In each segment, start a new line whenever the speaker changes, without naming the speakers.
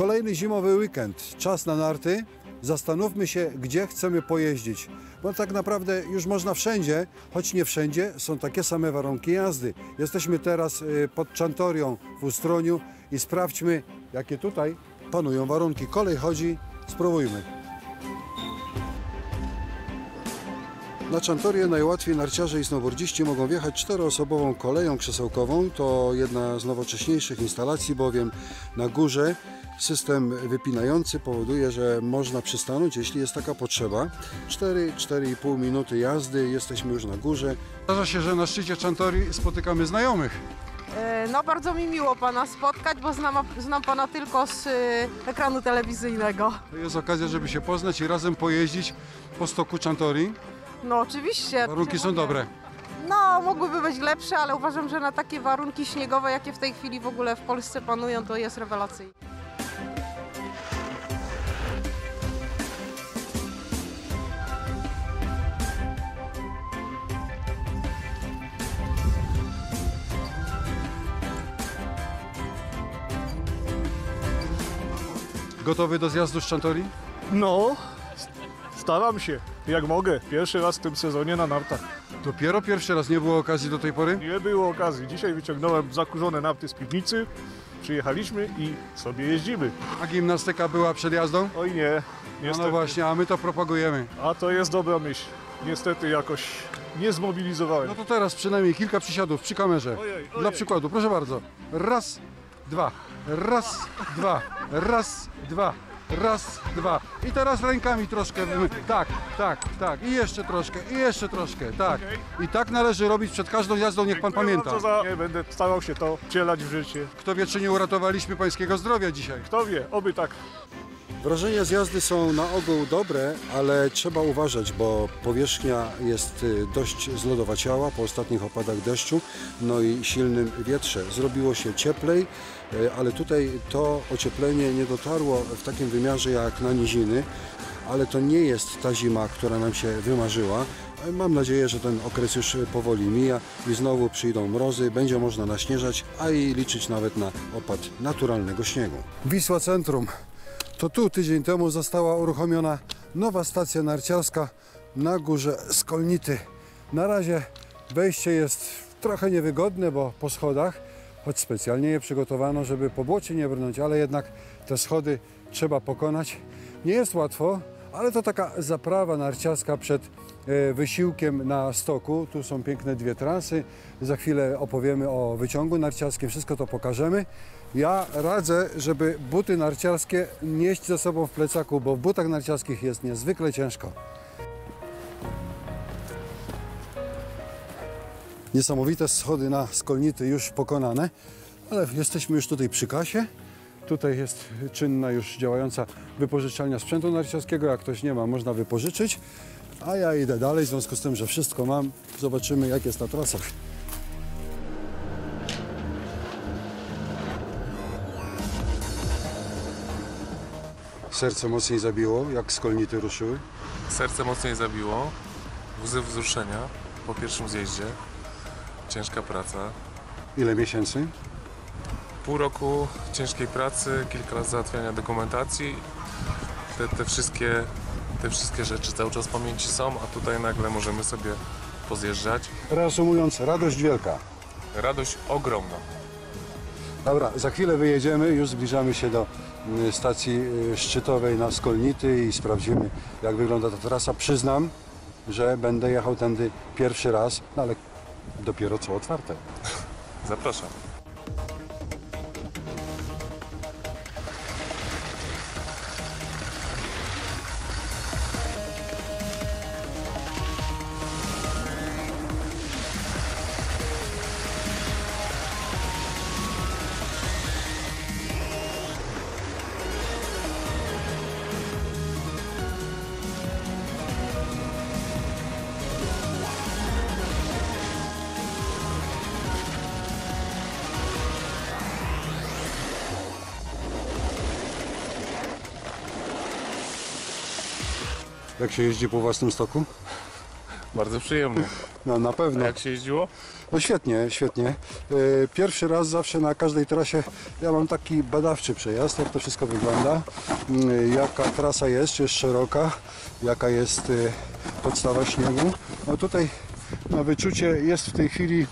Kolejny zimowy weekend, czas na narty. Zastanówmy się, gdzie chcemy pojeździć, bo tak naprawdę już można wszędzie, choć nie wszędzie są takie same warunki jazdy. Jesteśmy teraz y, pod Czantorią w Ustroniu i sprawdźmy, jakie tutaj panują warunki. Kolej chodzi, spróbujmy. Na Czantorię najłatwiej narciarze i snowboardziści mogą wjechać czteroosobową koleją krzesełkową. To jedna z nowocześniejszych instalacji, bowiem na górze system wypinający powoduje, że można przystanąć, jeśli jest taka potrzeba. 4-4,5 minuty jazdy, jesteśmy już na górze. Zdarza się, że na szczycie Czantori spotykamy znajomych.
E, No bardzo mi miło Pana spotkać, bo znam, znam Pana tylko z e, ekranu telewizyjnego.
To jest okazja, żeby się poznać i razem pojeździć po stoku Czantori.
No oczywiście.
Warunki są dobre.
No, mogłyby być lepsze, ale uważam, że na takie warunki śniegowe, jakie w tej chwili w ogóle w Polsce panują, to jest rewelacyjne.
Gotowy do zjazdu z Czantori?
No, staram się, jak mogę. Pierwszy raz w tym sezonie na nartach.
Dopiero pierwszy raz nie było okazji do tej pory.
Nie było okazji. Dzisiaj wyciągnąłem zakurzone narty z piwnicy. Przyjechaliśmy i sobie jeździmy.
A gimnastyka była przed jazdą?
Oj nie,
No,
niestety.
no właśnie, a my to propagujemy.
A to jest dobra myśl. Niestety jakoś nie zmobilizowałem.
No to teraz przynajmniej kilka przysiadów przy kamerze.
Ojej,
Dla
ojej.
przykładu, proszę bardzo. Raz, dwa, raz, dwa, raz, dwa, raz, dwa. I teraz rękami troszkę. Tak, tak, tak. I jeszcze troszkę, i jeszcze troszkę, tak. I tak należy robić przed każdą jazdą, niech pan pamięta.
bardzo Za... Nie, będę starał się to wcielać w życie.
Kto wie, czy nie uratowaliśmy pańskiego zdrowia dzisiaj.
Kto wie, oby tak.
Wrażenia z jazdy są na ogół dobre, ale trzeba uważać, bo powierzchnia jest y, dość zlodowaciała po ostatnich opadach deszczu, no i silnym wietrze. Zrobiło się cieplej, y, ale tutaj to ocieplenie nie dotarło w takim wymiarze jak na niziny, ale to nie jest ta zima, która nam się wymarzyła. Mam nadzieję, że ten okres już powoli mija i znowu przyjdą mrozy, będzie można naśnieżać, a i liczyć nawet na opad naturalnego śniegu. Wisła Centrum. To tu tydzień temu została uruchomiona nowa stacja narciarska na górze Skolnity. Na razie wejście jest trochę niewygodne, bo po schodach, choć specjalnie je przygotowano, żeby po błocie nie brnąć, ale jednak te schody trzeba pokonać. Nie jest łatwo, ale to taka zaprawa narciarska przed wysiłkiem na stoku. Tu są piękne dwie trasy. Za chwilę opowiemy o wyciągu narciarskim, wszystko to pokażemy. Ja radzę, żeby buty narciarskie nieść ze sobą w plecaku, bo w butach narciarskich jest niezwykle ciężko. Niesamowite schody na skolnity już pokonane, ale jesteśmy już tutaj przy kasie. Tutaj jest czynna już działająca wypożyczalnia sprzętu narciarskiego. Jak ktoś nie ma, można wypożyczyć. A ja idę dalej, w związku z tym, że wszystko mam. Zobaczymy, jak jest na trasach. Serce mocniej zabiło, jak skolnity ruszyły.
Serce mocniej zabiło, łzy wzruszenia po pierwszym zjeździe. Ciężka praca.
Ile miesięcy?
Pół roku ciężkiej pracy, kilka lat załatwiania dokumentacji. Te, te, wszystkie, te wszystkie rzeczy cały czas w pamięci są, a tutaj nagle możemy sobie pozjeżdżać.
Reasumując, radość wielka.
Radość ogromna.
Dobra, za chwilę wyjedziemy, już zbliżamy się do y, stacji y, szczytowej na Skolnity i sprawdzimy, jak wygląda ta trasa. Przyznam, że będę jechał tędy pierwszy raz, no ale dopiero co otwarte.
Zapraszam.
Jak się jeździ po własnym stoku?
Bardzo przyjemnie.
No na
A
pewno.
jak się jeździło?
No świetnie, świetnie. E, Pierwszy raz zawsze na każdej trasie ja mam taki badawczy przejazd, jak to wszystko wygląda, mm, jaka trasa jest, czy jest szeroka, jaka jest e, podstawa śniegu. No tutaj na wyczucie jest w tej chwili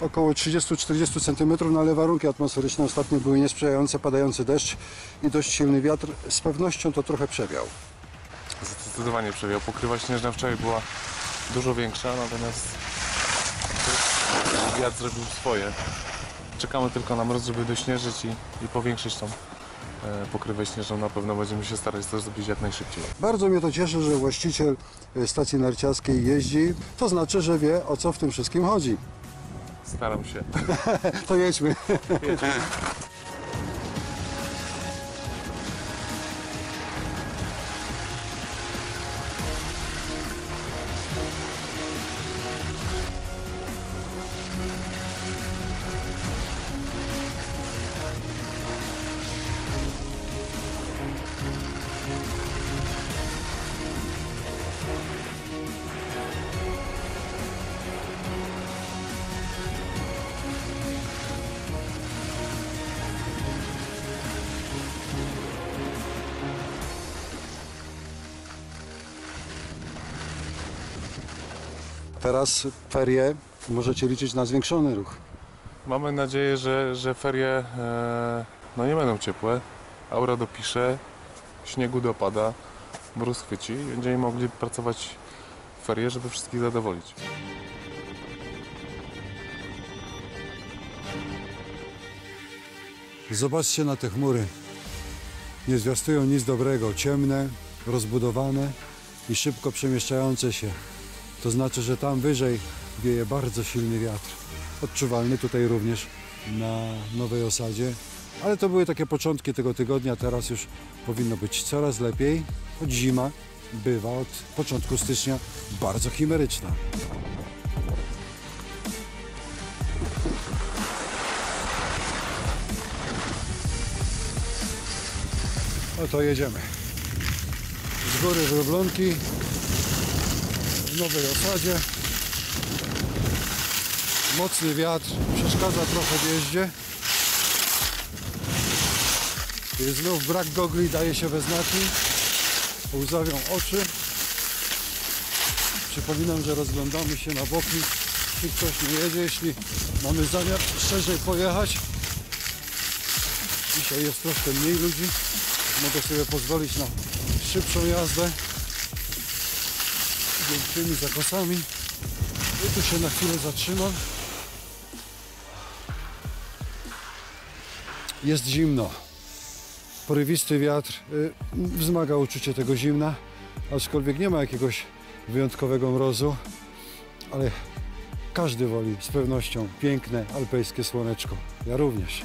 około 30-40 cm, no ale warunki atmosferyczne ostatnio były niesprzyjające, padający deszcz i dość silny wiatr. Z pewnością to trochę przewiał.
Zdecydowanie przewiał. Pokrywa śnieżna wczoraj była dużo większa, natomiast wiatr zrobił swoje. Czekamy tylko na mróz, żeby dośnieżyć i, i powiększyć tą e, pokrywę śnieżną. Na pewno będziemy się starać to zrobić jak najszybciej.
Bardzo mnie to cieszy, że właściciel e, stacji narciarskiej jeździ. To znaczy, że wie o co w tym wszystkim chodzi.
Staram się.
To jedźmy. Teraz ferie możecie liczyć na zwiększony ruch.
Mamy nadzieję, że, że ferie e, no nie będą ciepłe. Aura dopisze, śniegu dopada, mróz chwyci i będziemy mogli pracować w ferie, żeby wszystkich zadowolić.
Zobaczcie na te chmury. Nie zwiastują nic dobrego. Ciemne, rozbudowane i szybko przemieszczające się. To znaczy, że tam wyżej wieje bardzo silny wiatr. Odczuwalny tutaj również na nowej osadzie. Ale to były takie początki tego tygodnia. Teraz już powinno być coraz lepiej. Choć zima bywa od początku stycznia bardzo chimeryczna. No to jedziemy. Z góry Wroblonki w nowej osadzie. Mocny wiatr przeszkadza trochę w jeździe. Znów brak gogli daje się we znaki. Łzawią oczy. Przypominam, że rozglądamy się na boki. Jeśli ktoś nie jedzie, jeśli mamy zamiar szerzej pojechać. Dzisiaj jest troszkę mniej ludzi. Mogę sobie pozwolić na szybszą jazdę większymi zakosami. I tu się na chwilę zatrzymam. Jest zimno. Porywisty wiatr y, wzmaga uczucie tego zimna, aczkolwiek nie ma jakiegoś wyjątkowego mrozu, ale każdy woli z pewnością piękne alpejskie słoneczko. Ja również.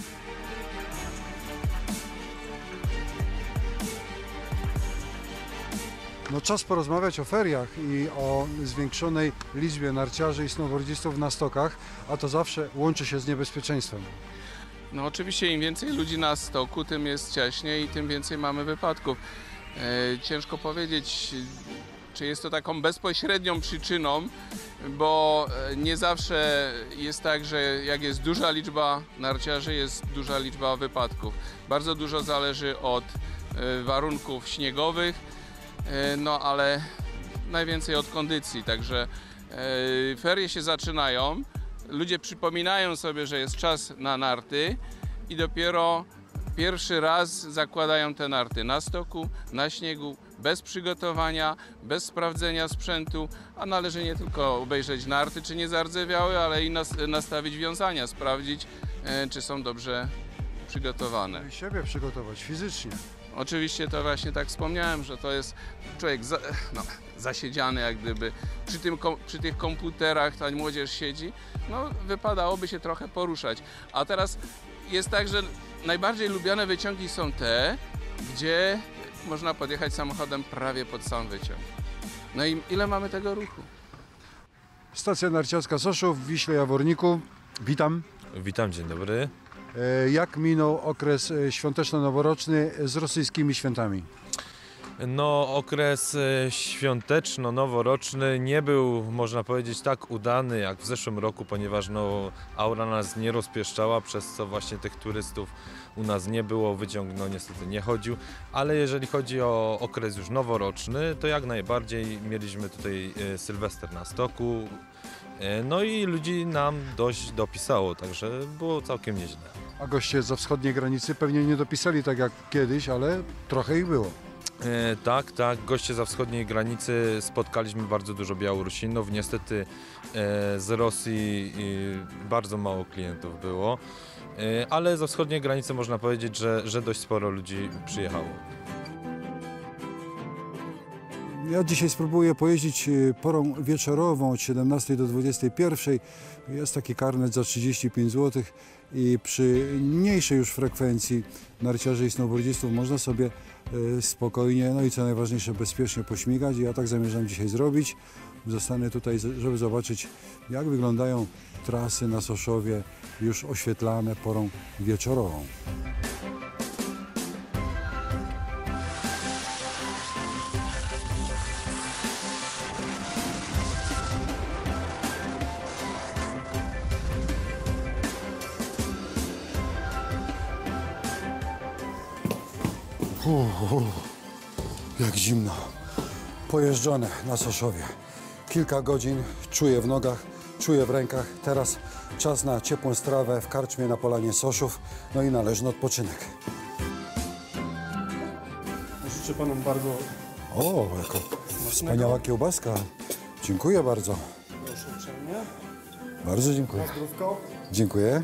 No czas porozmawiać o feriach i o zwiększonej liczbie narciarzy i snowboardzistów na stokach, a to zawsze łączy się z niebezpieczeństwem.
No oczywiście im więcej ludzi na stoku, tym jest ciaśniej i tym więcej mamy wypadków. E, ciężko powiedzieć, czy jest to taką bezpośrednią przyczyną, bo e, nie zawsze jest tak, że jak jest duża liczba narciarzy, jest duża liczba wypadków. Bardzo dużo zależy od e, warunków śniegowych, no ale najwięcej od kondycji, także e, ferie się zaczynają ludzie przypominają sobie, że jest czas na narty i dopiero pierwszy raz zakładają te narty na stoku, na śniegu, bez przygotowania, bez sprawdzenia sprzętu, a należy nie tylko obejrzeć narty, czy nie zardzewiały, ale i nas, nastawić wiązania, sprawdzić, e, czy są dobrze przygotowane.
I siebie przygotować fizycznie.
Oczywiście to właśnie tak wspomniałem, że to jest człowiek za, no, zasiedziany jak gdyby przy, tym, przy tych komputerach, ta młodzież siedzi, no wypadałoby się trochę poruszać. A teraz jest tak, że najbardziej lubiane wyciągi są te, gdzie można podjechać samochodem prawie pod sam wyciąg. No i ile mamy tego ruchu?
Stacja narciarska Soszów w Wiśle Jaworniku. Witam.
Witam, dzień dobry.
E, Jak minął okres e, świąteczno-noworoczny z rosyjskimi świętami?
No, okres e, świąteczno-noworoczny nie był, można powiedzieć, tak udany jak w zeszłym roku, ponieważ no, aura nas nie rozpieszczała, przez co właśnie tych turystów u nas nie było, wyciąg no niestety nie chodził, ale jeżeli chodzi o okres już noworoczny, to jak najbardziej mieliśmy tutaj Sylwester na stoku, no i ludzi nam dość dopisało, także było całkiem nieźle.
A goście ze wschodniej granicy pewnie nie dopisali tak jak kiedyś, ale trochę ich było.
E, tak, tak. Goście za wschodniej granicy spotkaliśmy bardzo dużo Białorusinów. Niestety e, z Rosji e, bardzo mało klientów było, e, ale za wschodniej granicy można powiedzieć, że, że dość sporo ludzi przyjechało.
Ja dzisiaj spróbuję pojeździć y, porą wieczorową od 17 do 21. Jest taki karnet za 35 zł i przy mniejszej już frekwencji narciarzy i snowboardzistów można sobie y, spokojnie, no i co najważniejsze bezpiecznie pośmigać ja tak zamierzam dzisiaj zrobić. Zostanę tutaj, żeby zobaczyć jak wyglądają trasy na Soszowie już oświetlane porą wieczorową. Jak zimno. Pojeżdżone na Soszowie. Kilka godzin czuję w nogach, czuję w rękach. Teraz czas na ciepłą strawę w karczmie na Polanie Soszów, no i należny odpoczynek.
Życzę panom bardzo
O, jaka wspaniała kiełbaska. Dziękuję bardzo.
proszę uprzejmie.
Bardzo dziękuję.
Zdrówko.
Dziękuję.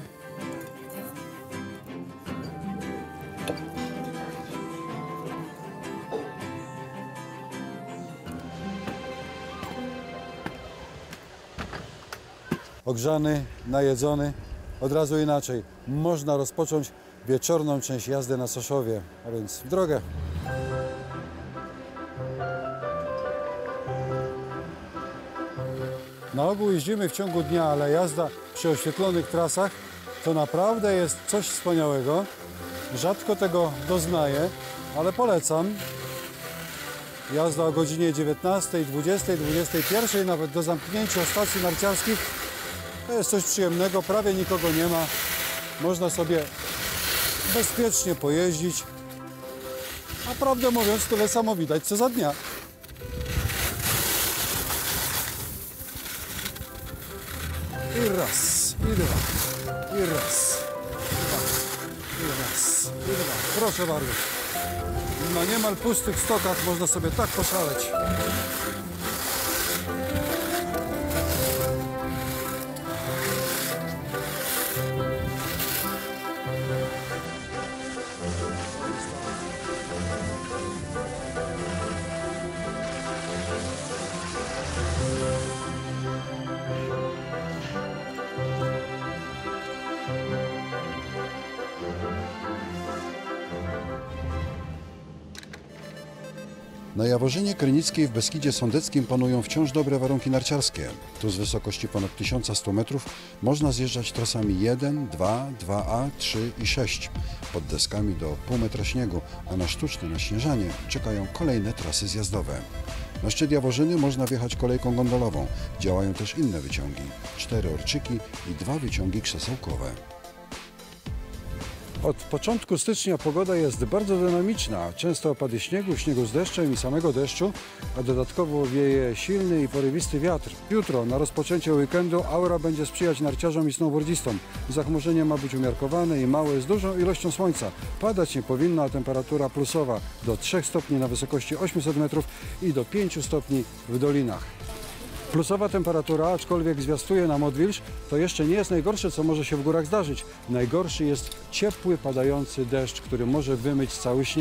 Ogrzany, najedzony, od razu inaczej. Można rozpocząć wieczorną część jazdy na Soszowie, a więc w drogę. Na ogół jeździmy w ciągu dnia, ale jazda przy oświetlonych trasach to naprawdę jest coś wspaniałego. Rzadko tego doznaję, ale polecam. Jazda o godzinie 19, 20, 21, nawet do zamknięcia stacji narciarskich. To jest coś przyjemnego, prawie nikogo nie ma. Można sobie bezpiecznie pojeździć. A prawdę mówiąc, tyle samo widać co za dnia. I raz, i dwa, i raz, dwa, i raz, i dwa. Proszę bardzo. Na niemal pustych stokach można sobie tak poszaleć. Na Jaworzynie Krynickiej w Beskidzie Sądeckim panują wciąż dobre warunki narciarskie. Tu z wysokości ponad 1100 metrów można zjeżdżać trasami 1, 2, 2A, 3 i 6 pod deskami do pół metra śniegu, a na sztuczne naśnieżanie czekają kolejne trasy zjazdowe. Na szczyt Jaworzyny można wjechać kolejką gondolową. Działają też inne wyciągi. Cztery orczyki i dwa wyciągi krzesełkowe. Od początku stycznia pogoda jest bardzo dynamiczna. Często opady śniegu, śniegu z deszczem i samego deszczu, a dodatkowo wieje silny i porywisty wiatr. Jutro na rozpoczęcie weekendu aura będzie sprzyjać narciarzom i snowboardzistom. Zachmurzenie ma być umiarkowane i małe z dużą ilością słońca. Padać nie powinno, a temperatura plusowa do 3 stopni na wysokości 800 metrów i do 5 stopni w dolinach. Plusowa temperatura, aczkolwiek zwiastuje nam odwilż, to jeszcze nie jest najgorsze, co może się w górach zdarzyć. Najgorszy jest ciepły, padający deszcz, który może wymyć cały śnieg.